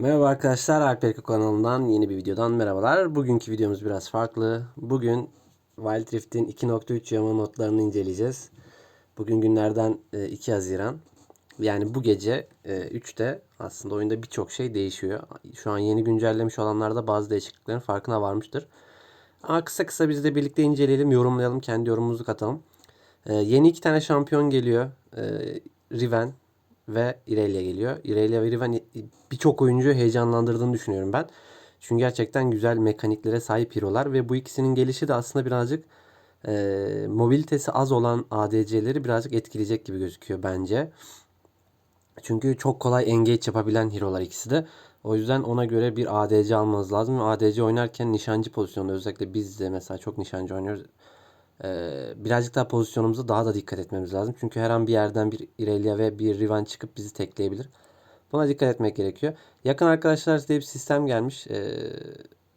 Merhaba arkadaşlar, Alperko kanalından yeni bir videodan merhabalar. Bugünkü videomuz biraz farklı. Bugün Wild Rift'in 2.3 yama notlarını inceleyeceğiz. Bugün günlerden e, 2 Haziran. Yani bu gece e, 3'te aslında oyunda birçok şey değişiyor. Şu an yeni güncellemiş olanlar da bazı değişikliklerin farkına varmıştır. Ama kısa kısa biz de birlikte inceleyelim, yorumlayalım, kendi yorumumuzu katalım. E, yeni iki tane şampiyon geliyor. E, Riven ve Irelia geliyor. Irelia ve Riven birçok oyuncuyu heyecanlandırdığını düşünüyorum ben. Çünkü gerçekten güzel mekaniklere sahip hero'lar ve bu ikisinin gelişi de aslında birazcık e, mobilitesi az olan ADC'leri birazcık etkileyecek gibi gözüküyor bence. Çünkü çok kolay engage yapabilen hero'lar ikisi de. O yüzden ona göre bir ADC almanız lazım. ADC oynarken nişancı pozisyonda özellikle biz de mesela çok nişancı oynuyoruz. Ee, birazcık daha pozisyonumuza daha da dikkat etmemiz lazım. Çünkü her an bir yerden bir Irelia ve bir Riven çıkıp bizi tekleyebilir. Buna dikkat etmek gerekiyor. Yakın arkadaşlar diye bir sistem gelmiş. Ee,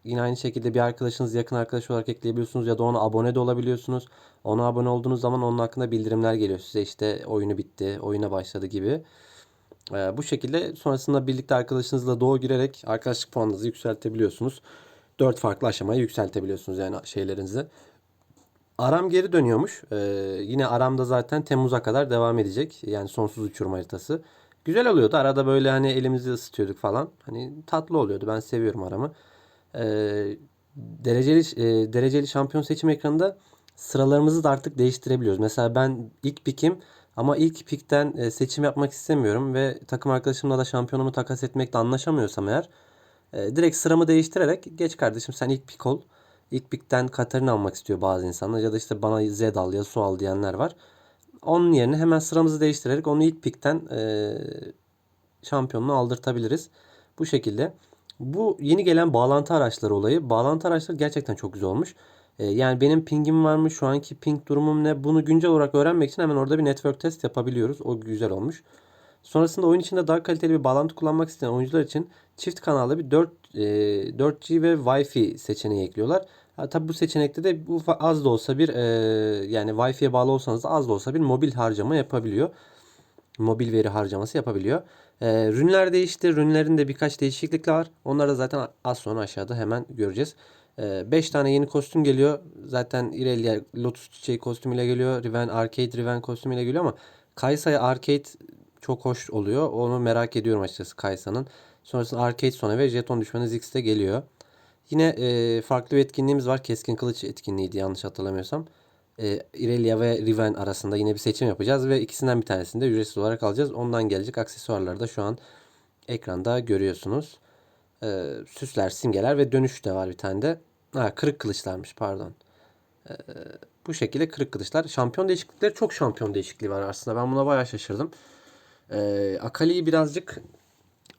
yine aynı şekilde bir arkadaşınız yakın arkadaş olarak ekleyebiliyorsunuz ya da ona abone de olabiliyorsunuz. Ona abone olduğunuz zaman onun hakkında bildirimler geliyor size işte oyunu bitti, oyuna başladı gibi. Ee, bu şekilde sonrasında birlikte arkadaşınızla doğu girerek arkadaşlık puanınızı yükseltebiliyorsunuz. Dört farklı aşamaya yükseltebiliyorsunuz yani şeylerinizi. Aram geri dönüyormuş. Ee, yine Aram'da zaten Temmuz'a kadar devam edecek. Yani sonsuz uçurma haritası. Güzel oluyordu. Arada böyle hani elimizi ısıtıyorduk falan. Hani tatlı oluyordu. Ben seviyorum Aram'ı. Ee, dereceli e, dereceli şampiyon seçim ekranında sıralarımızı da artık değiştirebiliyoruz. Mesela ben ilk pikim ama ilk pikten e, seçim yapmak istemiyorum ve takım arkadaşımla da şampiyonumu takas etmekte anlaşamıyorsam eğer e, direkt sıramı değiştirerek geç kardeşim sen ilk pik ol. İlk pikten Katarina almak istiyor bazı insanlar ya da işte bana Z al ya su al diyenler var. Onun yerine hemen sıramızı değiştirerek onu ilk pikten e, şampiyonluğu aldırtabiliriz. Bu şekilde. Bu yeni gelen bağlantı araçları olayı. Bağlantı araçları gerçekten çok güzel olmuş. E, yani benim pingim var mı? Şu anki ping durumum ne? Bunu güncel olarak öğrenmek için hemen orada bir network test yapabiliyoruz. O güzel olmuş. Sonrasında oyun içinde daha kaliteli bir bağlantı kullanmak isteyen oyuncular için çift kanallı bir 4 e, 4G ve Wi-Fi seçeneği ekliyorlar. Ha, tabii bu seçenekte de bu az da olsa bir e, yani Wi-Fi'ye bağlı olsanız da az da olsa bir mobil harcama yapabiliyor. Mobil veri harcaması yapabiliyor. E, rünler değişti. Rünlerin de birkaç değişiklikler var. Onları da zaten az sonra aşağıda hemen göreceğiz. 5 e, tane yeni kostüm geliyor. Zaten Irelia Lotus Çiçeği kostümüyle geliyor. Riven Arcade Riven kostümüyle geliyor ama Kaysa'ya Arcade çok hoş oluyor. Onu merak ediyorum açıkçası Kaysa'nın. Sonrasında Arcade sona ve Jeton düşmanı Ziggs'te geliyor. Yine e, farklı bir etkinliğimiz var. Keskin kılıç etkinliğiydi yanlış hatırlamıyorsam. E, Irelia ve Riven arasında yine bir seçim yapacağız ve ikisinden bir tanesini de ücretsiz olarak alacağız. Ondan gelecek aksesuarları da şu an ekranda görüyorsunuz. E, süsler, simgeler ve dönüş de var bir tane de. Ha, kırık kılıçlarmış pardon. E, bu şekilde kırık kılıçlar. Şampiyon değişiklikleri çok şampiyon değişikliği var aslında. Ben buna bayağı şaşırdım. E, Akali'yi birazcık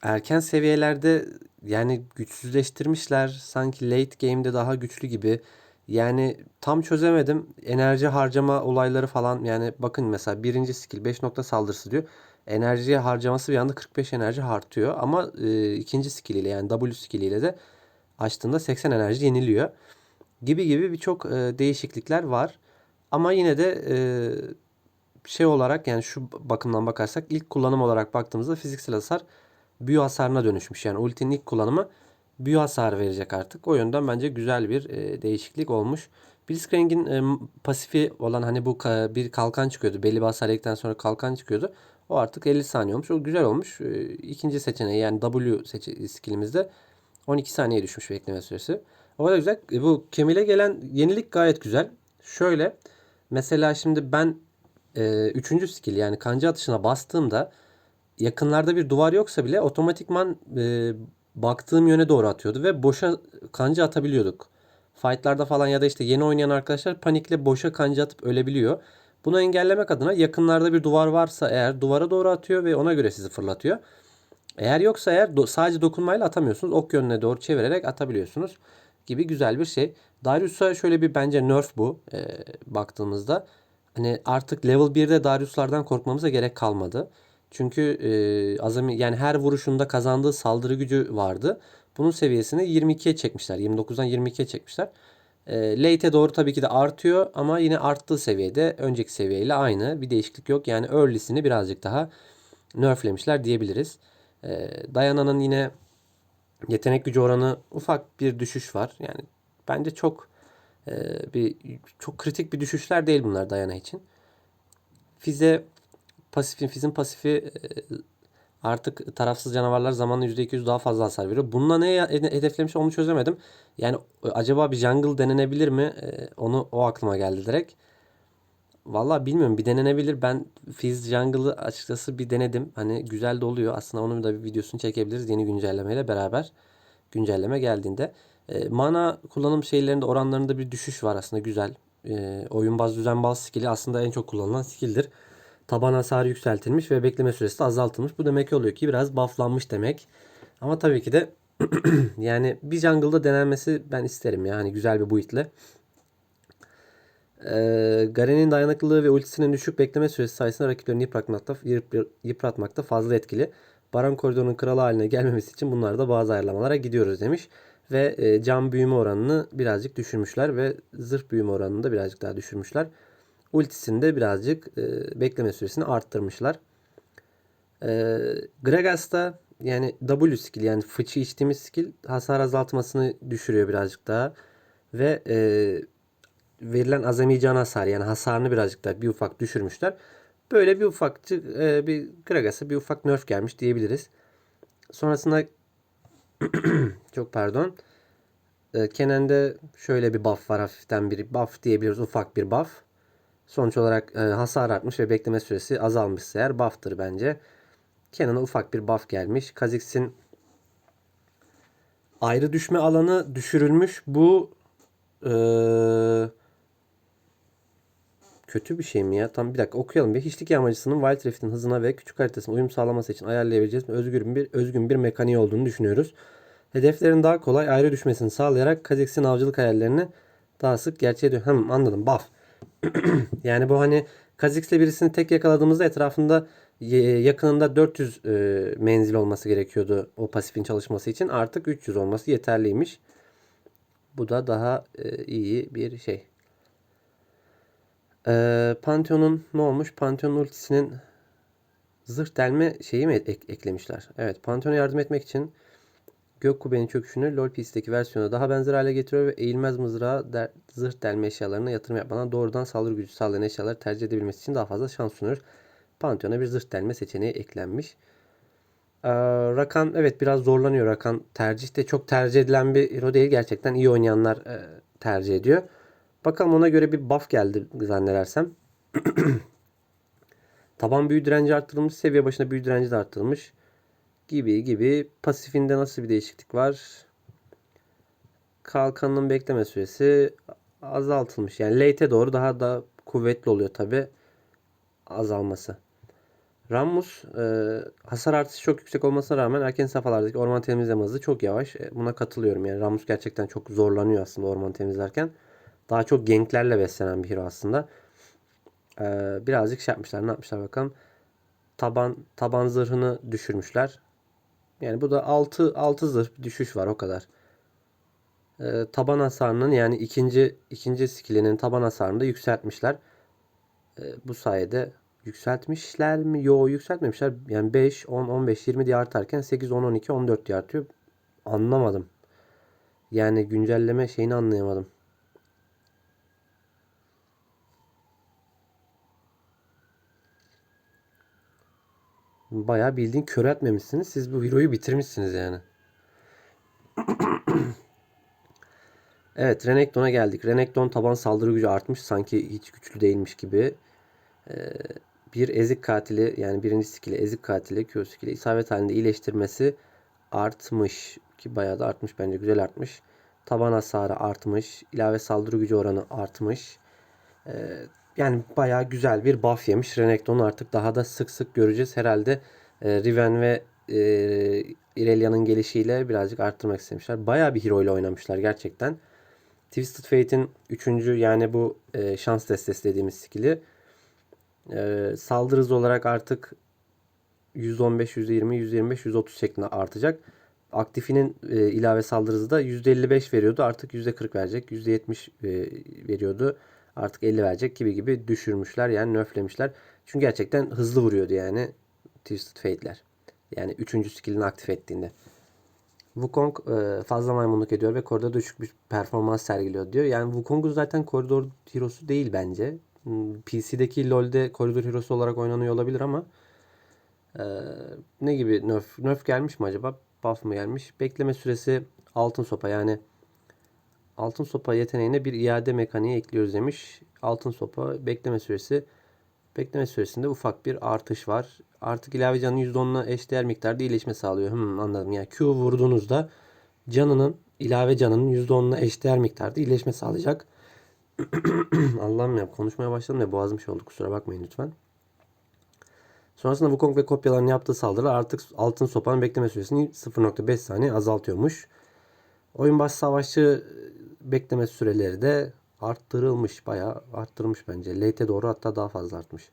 erken seviyelerde yani güçsüzleştirmişler. Sanki late game'de daha güçlü gibi. Yani tam çözemedim. Enerji harcama olayları falan. Yani bakın mesela birinci skill 5 nokta saldırısı diyor. Enerjiye harcaması bir anda 45 enerji artıyor. Ama e, ikinci skill ile yani W skill ile de açtığında 80 enerji yeniliyor. Gibi gibi birçok e, değişiklikler var. Ama yine de e, şey olarak yani şu bakımdan bakarsak ilk kullanım olarak baktığımızda fiziksel hasar büyü hasarına dönüşmüş. Yani ultinin ilk kullanımı büyü hasarı verecek artık. O yönden bence güzel bir e, değişiklik olmuş. Blitzcrank'in e, pasifi olan hani bu ka, bir kalkan çıkıyordu. Belli bir hasar yedikten sonra kalkan çıkıyordu. O artık 50 saniye olmuş. O güzel olmuş. E, ikinci seçeneği yani W seçe, skillimizde 12 saniye düşmüş bekleme süresi. O da güzel. E, bu Kemil'e gelen yenilik gayet güzel. Şöyle mesela şimdi ben e, üçüncü skill yani kanca atışına bastığımda yakınlarda bir duvar yoksa bile otomatikman e, baktığım yöne doğru atıyordu ve boşa kanca atabiliyorduk. Fightlarda falan ya da işte yeni oynayan arkadaşlar panikle boşa kanca atıp ölebiliyor. Bunu engellemek adına yakınlarda bir duvar varsa eğer duvara doğru atıyor ve ona göre sizi fırlatıyor. Eğer yoksa eğer do- sadece dokunmayla atamıyorsunuz. Ok yönüne doğru çevirerek atabiliyorsunuz gibi güzel bir şey. Darius'a şöyle bir bence nerf bu e, baktığımızda. Hani artık level 1'de Darius'lardan korkmamıza gerek kalmadı. Çünkü e, azami yani her vuruşunda kazandığı saldırı gücü vardı. Bunun seviyesini 22'ye çekmişler. 29'dan 22'ye çekmişler. E, late'e doğru tabii ki de artıyor ama yine arttığı seviyede önceki seviyeyle aynı. Bir değişiklik yok. Yani early'sini birazcık daha nerflemişler diyebiliriz. E, Diana'nın yine Yetenek gücü oranı ufak bir düşüş var. Yani bence çok e, bir çok kritik bir düşüşler değil bunlar Dayana için. Fize pasifin Fiz'in pasifi e, artık tarafsız canavarlar zamanla %200 daha fazla hasar veriyor. Bununla ne hedeflemiş onu çözemedim. Yani e, acaba bir jungle denenebilir mi? E, onu o aklıma geldi direkt. Vallahi bilmiyorum bir denenebilir. Ben Fizz Jungle'ı açıkçası bir denedim. Hani güzel de oluyor. Aslında onun da bir videosunu çekebiliriz yeni güncellemeyle beraber. Güncelleme geldiğinde. E, mana kullanım şeylerinde oranlarında bir düşüş var aslında güzel. E, oyun baz düzenbaz skill'i aslında en çok kullanılan skill'dir. Taban hasarı yükseltilmiş ve bekleme süresi de azaltılmış. Bu demek oluyor ki biraz bufflanmış demek. Ama tabii ki de yani bir jungle'da denenmesi ben isterim yani güzel bir build'le. Ee, Garen'in dayanıklılığı ve ultisinin düşük bekleme süresi sayesinde rakiplerini yıpratmakta, yıpratmakta fazla etkili. Baron koridorunun kralı haline gelmemesi için bunlarda bazı ayarlamalara gidiyoruz demiş. Ve e, cam büyüme oranını birazcık düşürmüşler ve zırh büyüme oranını da birazcık daha düşürmüşler. Ultisini de birazcık e, bekleme süresini arttırmışlar. E, Gragas'ta yani W skill yani fıçı içtiğimiz skill hasar azaltmasını düşürüyor birazcık daha. Ve e, verilen azami can hasar yani hasarını birazcık daha bir ufak düşürmüşler. Böyle bir ufakçık e, bir Gragas'a bir ufak nerf gelmiş diyebiliriz. Sonrasında çok pardon. E, şöyle bir buff var hafiften bir buff diyebiliriz ufak bir buff. Sonuç olarak e, hasar artmış ve bekleme süresi azalmışsa eğer buff'tır bence. Kenan'a ufak bir buff gelmiş. Kha'Zix'in ayrı düşme alanı düşürülmüş. Bu ee, kötü bir şey mi ya? Tam bir dakika okuyalım bir. Hiçlik yağmacısının Wild Rift'in hızına ve küçük haritasına uyum sağlaması için ayarlayabileceğiz özgür bir özgün bir mekaniği olduğunu düşünüyoruz. Hedeflerin daha kolay ayrı düşmesini sağlayarak Kha'Zix'in avcılık hayallerini daha sık gerçeğe dön. Hem anladım. Buff. yani bu hani Kha'Zix'le birisini tek yakaladığımızda etrafında yakınında 400 e, menzil olması gerekiyordu o pasifin çalışması için. Artık 300 olması yeterliymiş. Bu da daha e, iyi bir şey. E, Pantheon'un ne olmuş? Pantheon ultisinin zırh delme şeyi mi ek- eklemişler? Evet, Pantheon'a yardım etmek için Gök kubbenin çöküşünü LoL PC'deki versiyona daha benzer hale getiriyor ve eğilmez mızrağı der, zırh delme eşyalarına yatırım yapmadan doğrudan saldırı gücü sağlayan eşyaları tercih edebilmesi için daha fazla şans sunuyor. Pantheon'a bir zırh delme seçeneği eklenmiş. Ee, Rakan evet biraz zorlanıyor. Rakan tercihte çok tercih edilen bir hero değil. Gerçekten iyi oynayanlar e, tercih ediyor. Bakalım ona göre bir buff geldi zannedersem. Taban büyü direnci arttırılmış. Seviye başına büyü direnci de arttırılmış gibi gibi. Pasifinde nasıl bir değişiklik var? Kalkanın bekleme süresi azaltılmış. Yani late'e doğru daha da kuvvetli oluyor tabi azalması. Rammus e, hasar artışı çok yüksek olmasına rağmen erken safhalardaki orman temizleme hızı çok yavaş. E, buna katılıyorum. Yani Rammus gerçekten çok zorlanıyor aslında orman temizlerken. Daha çok ganklerle beslenen bir hero aslında. E, birazcık şey yapmışlar. Ne yapmışlar bakalım. Taban taban zırhını düşürmüşler. Yani bu da 6 6 zırh bir düşüş var o kadar. Ee, taban hasarının yani ikinci ikinci skillinin taban hasarını da yükseltmişler. Ee, bu sayede yükseltmişler mi? Yo yükseltmemişler. Yani 5, 10, 15, 20 diye artarken 8, 10, 12, 14 diye artıyor. Anlamadım. Yani güncelleme şeyini anlayamadım. Bayağı bildiğin kör etmemişsiniz. Siz bu hero'yu bitirmişsiniz yani. evet Renekton'a geldik. Renekton taban saldırı gücü artmış. Sanki hiç güçlü değilmiş gibi. Ee, bir ezik katili yani birinci skill'i ezik katili Q skill'i isabet halinde iyileştirmesi artmış. Ki bayağı da artmış bence. Güzel artmış. Taban hasarı artmış. ilave saldırı gücü oranı artmış. Ee, yani bayağı güzel bir buff yemiş. Renekton'u artık daha da sık sık göreceğiz. Herhalde e, Riven ve e, Irelia'nın gelişiyle birazcık arttırmak istemişler. Bayağı bir hero ile oynamışlar gerçekten. Twisted Fate'in 3. yani bu e, şans destesi dediğimiz skill'i e, saldırı hızı olarak artık 115, 120, 125, 130 şeklinde artacak. Aktifinin e, ilave saldırı hızı da %55 veriyordu. Artık %40 verecek. %70 e, veriyordu artık 50 verecek gibi gibi düşürmüşler yani nerflemişler. Çünkü gerçekten hızlı vuruyordu yani Twisted Fate'ler. Yani 3. skillini aktif ettiğinde. Wukong e, fazla maymunluk ediyor ve koridorda düşük bir performans sergiliyor diyor. Yani Wukong'u zaten koridor hero'su değil bence. Hmm, PC'deki LoL'de koridor hero'su olarak oynanıyor olabilir ama e, ne gibi nerf? Nerf gelmiş mi acaba? Buff mı gelmiş? Bekleme süresi altın sopa yani altın sopa yeteneğine bir iade mekaniği ekliyoruz demiş. Altın sopa bekleme süresi bekleme süresinde ufak bir artış var. Artık ilave canın %10'una eşdeğer miktarda iyileşme sağlıyor. Hmm, anladım. Yani Q vurduğunuzda canının ilave canının %10'una eşdeğer miktarda iyileşme sağlayacak. Allah'ım ya konuşmaya başladım ya boğazım şey oldu kusura bakmayın lütfen. Sonrasında Wukong ve kopyaların yaptığı saldırılar artık altın sopanın bekleme süresini 0.5 saniye azaltıyormuş. Oyun başı savaşçı bekleme süreleri de arttırılmış. Bayağı arttırmış bence. Late'e doğru hatta daha fazla artmış.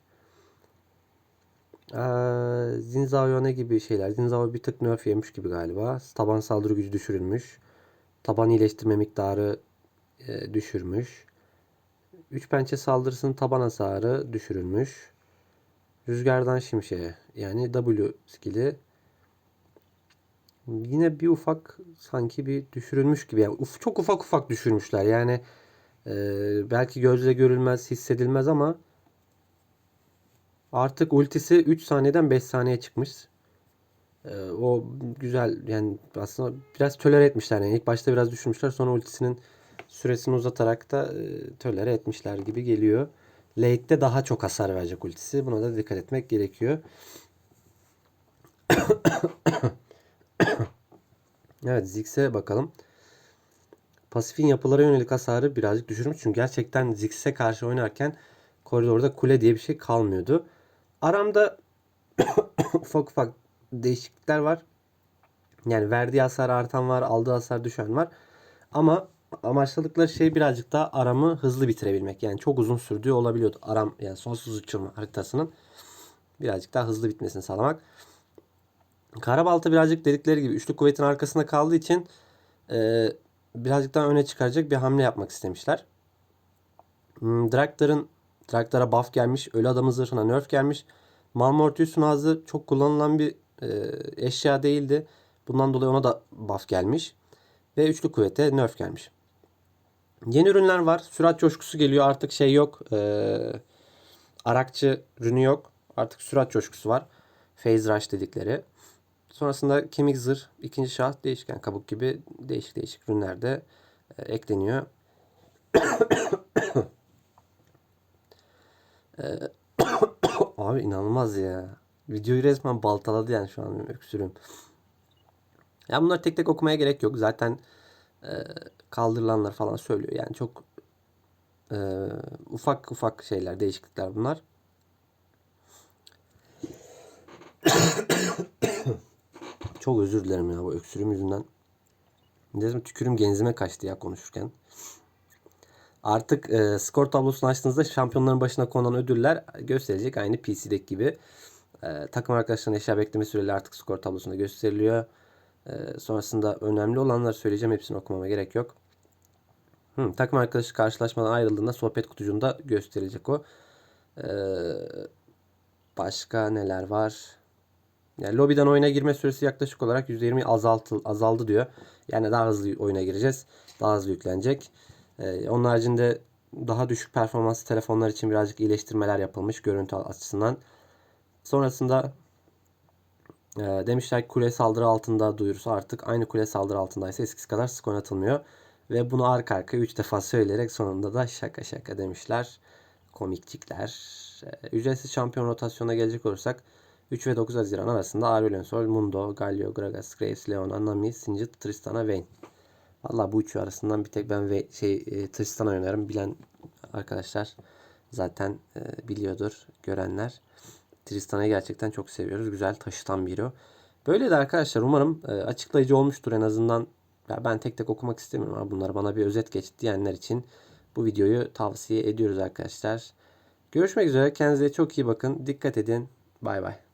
Ee, Zinzao ne gibi şeyler? Zinzao bir tık nerf yemiş gibi galiba. Taban saldırı gücü düşürülmüş. Taban iyileştirme miktarı e, düşürmüş. Üç pençe saldırısının taban hasarı düşürülmüş. Rüzgardan şimşeğe yani W skill'i yine bir ufak sanki bir düşürülmüş gibi. Yani uf, çok ufak ufak düşürmüşler. Yani e, belki gözle görülmez, hissedilmez ama artık ultisi 3 saniyeden 5 saniye çıkmış. E, o güzel yani aslında biraz tölere etmişler. Yani ilk başta biraz düşürmüşler sonra ultisinin süresini uzatarak da e, tölere etmişler gibi geliyor. Late'de daha çok hasar verecek ultisi. Buna da dikkat etmek gerekiyor. Evet Ziggs'e bakalım. Pasifin yapılara yönelik hasarı birazcık düşürmüş. Çünkü gerçekten Ziggs'e karşı oynarken koridorda kule diye bir şey kalmıyordu. Aramda ufak ufak değişiklikler var. Yani verdiği hasar artan var, aldığı hasar düşen var. Ama amaçladıkları şey birazcık daha aramı hızlı bitirebilmek. Yani çok uzun sürdüğü olabiliyordu. Aram yani sonsuz uçurma haritasının birazcık daha hızlı bitmesini sağlamak. Karabalta birazcık dedikleri gibi üçlü kuvvetin arkasında kaldığı için e, birazcık daha öne çıkaracak bir hamle yapmak istemişler. Hmm, Draktar'ın Draktar'a buff gelmiş. Ölü adamın zırhına nerf gelmiş. Malmortius Sunazı çok kullanılan bir e, eşya değildi. Bundan dolayı ona da buff gelmiş. Ve üçlü kuvvete nerf gelmiş. Yeni ürünler var. Sürat coşkusu geliyor. Artık şey yok. Ee, arakçı ürünü yok. Artık sürat coşkusu var. Phase Rush dedikleri. Sonrasında kemik zırh, ikinci şah, değişken kabuk gibi değişik değişik ürünler de e, ekleniyor. abi inanılmaz ya. Videoyu resmen baltaladı yani şu an benim öksürüğüm. Ya bunları tek tek okumaya gerek yok. Zaten e, kaldırılanlar falan söylüyor. Yani çok e, ufak ufak şeyler, değişiklikler bunlar. Çok özür dilerim ya bu öksürüğüm yüzünden. Dedim tükürüm genzime kaçtı ya konuşurken. Artık e, skor tablosunu açtığınızda şampiyonların başına konan ödüller gösterecek. Aynı PC'deki gibi. E, takım arkadaşlarının eşya bekleme süreleri artık skor tablosunda gösteriliyor. E, sonrasında önemli olanları söyleyeceğim. Hepsini okumama gerek yok. Hı, takım arkadaşı karşılaşmadan ayrıldığında sohbet kutucuğunda gösterilecek o. E, başka neler var? Yani lobiden oyuna girme süresi yaklaşık olarak %20 azaltı, azaldı diyor. Yani daha hızlı oyuna gireceğiz. Daha hızlı yüklenecek. Ee, onun haricinde daha düşük performanslı telefonlar için birazcık iyileştirmeler yapılmış görüntü açısından. Sonrasında e, demişler ki kule saldırı altında duyurusu artık aynı kule saldırı altındaysa eskisi kadar sık oynatılmıyor. Ve bunu arka arka 3 defa söyleyerek sonunda da şaka şaka demişler. Komikçikler. E, ücretsiz şampiyon rotasyona gelecek olursak 3 ve 9 Haziran arasında Aurelion Sol, Mundo, Galio, Gragas, Graves, Leona, Nami, Singed, Tristana, Vayne. Valla bu üçü arasından bir tek ben ve şey e, Tristana oynarım. Bilen arkadaşlar zaten e, biliyordur. Görenler. Tristana'yı gerçekten çok seviyoruz. Güzel taşıtan biri o. Böyle de arkadaşlar umarım e, açıklayıcı olmuştur en azından. Ya ben tek tek okumak istemiyorum ama bunlar bana bir özet geç diyenler için bu videoyu tavsiye ediyoruz arkadaşlar. Görüşmek üzere. Kendinize çok iyi bakın. Dikkat edin. Bay bay.